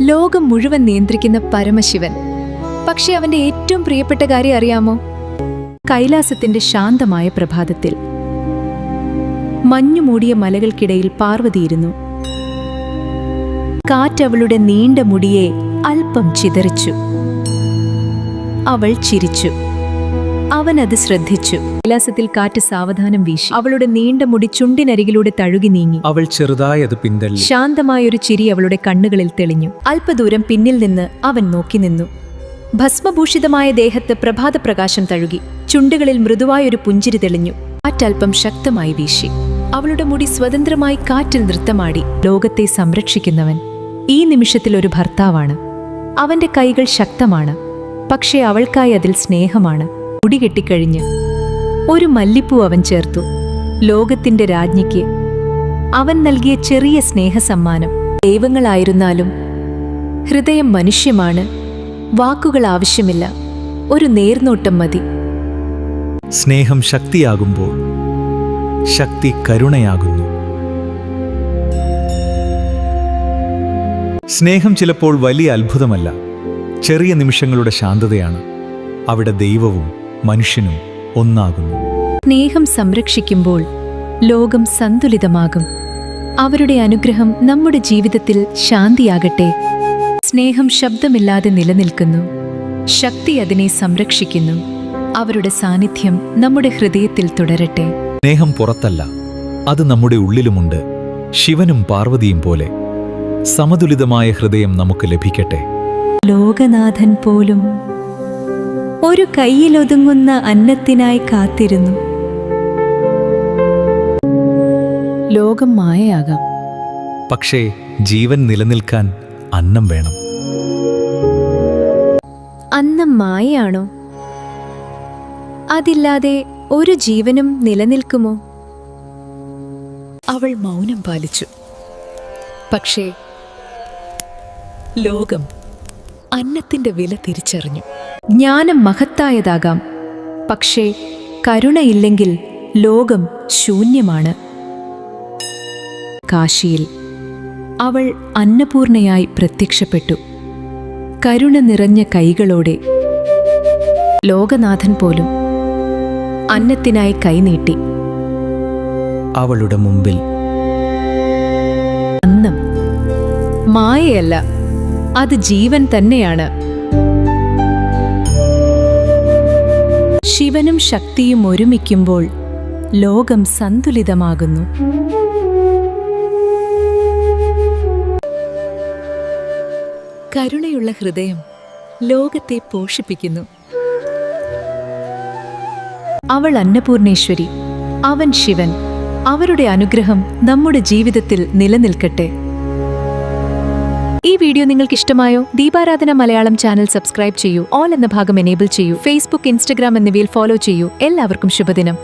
ലോകം മുഴുവൻ നിയന്ത്രിക്കുന്ന പരമശിവൻ. പക്ഷെ അവന്റെ ഏറ്റവും പ്രിയപ്പെട്ട കാര്യം അറിയാമോ? കൈലാസത്തിന്റെ ശാന്തമായ പ്രഭാതത്തിൽ. മഞ്ഞുമൂടിയ മലകൾക്കിടയിൽ പാർവതിയിരുന്നു. കാറ്റവളുടെ നീണ്ട മുടിയെ അല്പം ചിതറിച്ചു. അവൾ ചിരിച്ചു. അവൻ അത് ശ്രദ്ധിച്ചു. വിലാസത്തിൽ കാറ്റ് സാവധാനം വീശി. അവളുടെ നീണ്ട മുടി ചുണ്ടിനരികിലൂടെ തഴുകി നീങ്ങി. അവൾ ചെറുതായി അത് പിന്തള്ളി. ശാന്തമായൊരു ചിരി അവളുടെ കണ്ണുകളിൽ തെളിഞ്ഞു. അല്പദൂരം പിന്നിൽ നിന്ന് അവൻ നോക്കി നിന്നു. ഭസ്മഭൂഷിതമായ ദേഹത്ത് പ്രഭാതപ്രകാശം തഴുകി. ചുണ്ടുകളിൽ മൃദുവായൊരു പുഞ്ചിരി തെളിഞ്ഞു. കാറ്റൽപ്പം ശക്തമായി വീശി. അവളുടെ മുടി സ്വതന്ത്രമായി കാറ്റിൽ നൃത്തമാടി. ലോകത്തെ സംരക്ഷിക്കുന്നവൻ ഈ നിമിഷത്തിൽ ഒരു ഭർത്താവാണ്. അവന്റെ കൈകൾ ശക്തമാണ്. പക്ഷേ അവൾക്കായി അതിൽ സ്നേഹമാണ്. മുടി കെട്ടിക്കഴിഞ്ഞ് ഒരു മല്ലിപ്പൂ അവൻ ചേർത്തു. ലോകത്തിന്റെ രാജ്ഞിക്ക് അവൻ നൽകിയ ചെറിയ സ്നേഹസമ്മാനം. ദൈവങ്ങളായിരുന്നാലും ഹൃദയം മനുഷ്യമാണ്. വാക്കുകൾ ആവശ്യമില്ല. ഒരു നേർനോട്ടം മതി. സ്നേഹം ശക്തിയാകുമ്പോൾ ശക്തി കരുണയാകുന്നു. സ്നേഹം ചിലപ്പോൾ വലിയ അത്ഭുതമല്ല. ചെറിയ നിമിഷങ്ങളുടെ ശാന്തതയാണ്. അവിടെ ദൈവവും മനുഷ്യനും ഒന്നാകുന്നു. സ്നേഹം സംരക്ഷിക്കുമ്പോൾ ലോകം സന്തുലിതമാകും. അവരുടെ അനുഗ്രഹം നമ്മുടെ ജീവിതത്തിൽ ശാന്തിയാകട്ടെ. സ്നേഹം ശബ്ദമില്ലാതെ നിലനിൽക്കുന്നു. ശക്തി അതിനെ സംരക്ഷിക്കുന്നു. അവരുടെ സാന്നിധ്യം നമ്മുടെ ഹൃദയത്തിൽ തുടരട്ടെ. സ്നേഹം പുറത്തല്ല. അത് നമ്മുടെ ഉള്ളിലുമുണ്ട്. ശിവനും പാർവതിയും പോലെ. സമതുലിതമായ ഹൃദയം നമുക്ക് ലഭിക്കട്ടെ. ലോകനാഥൻ പോലും ഒരു കയ്യിലൊതുങ്ങുന്ന അന്നത്തിനായി കാത്തിരുന്നു. ലോകം മായയാകാം. പക്ഷേ ജീവൻ നിലനിൽക്കാൻ അന്നം വേണം. അന്നം മായയാണോ? അതില്ലാതെ ഒരു ജീവനും നിലനിൽക്കുമോ? അവൾ മൗനം പാലിച്ചു. പക്ഷേ ലോകം അന്നത്തിന്റെ വില തിരിച്ചറിഞ്ഞു. ജ്ഞാനം മഹത്തായതാകാം. പക്ഷേ കരുണയില്ലെങ്കിൽ ലോകം ശൂന്യമാണ്. കാശിയിൽ അവൾ അന്നപൂർണയായി പ്രത്യക്ഷപ്പെട്ടു. കരുണ നിറഞ്ഞ കൈകളോടെ ലോകനാഥൻ പോലും അന്നത്തിനായി കൈനീട്ടി. അവളുടെ മുമ്പിൽ അന്നം. മായയല്ല അത് ജീവൻ തന്നെയാണ്. ശിവനും ശക്തിയും ഒരുമിക്കുമ്പോൾ ലോകം സന്തുലിതമാകുന്നു. കരുണയുള്ള ഹൃദയം ലോകത്തെ പോഷിപ്പിക്കുന്നു. അവൾ അന്നപൂർണേശ്വരി അവൻ ശിവൻ. അവരുടെ അനുഗ്രഹം നമ്മുടെ ജീവിതത്തിൽ നിലനിൽക്കട്ടെ. ഈ വീഡിയോ നിങ്ങൾക്ക് ഇഷ്ടമായോ ദീപാരാധന മലയാളം ചാനൽ സബ്സ്ക്രൈബ് ചെയ്യൂ. ഓൾ എന്ന ഭാഗം എനേബിൾ ചെയ്യൂ. ഫേസ്ബുക്ക് ഇൻസ്റ്റഗ്രാം എന്നിവയിൽ ഫോളോ ചെയ്യൂ. എല്ലാവർക്കും ശുഭദിനം.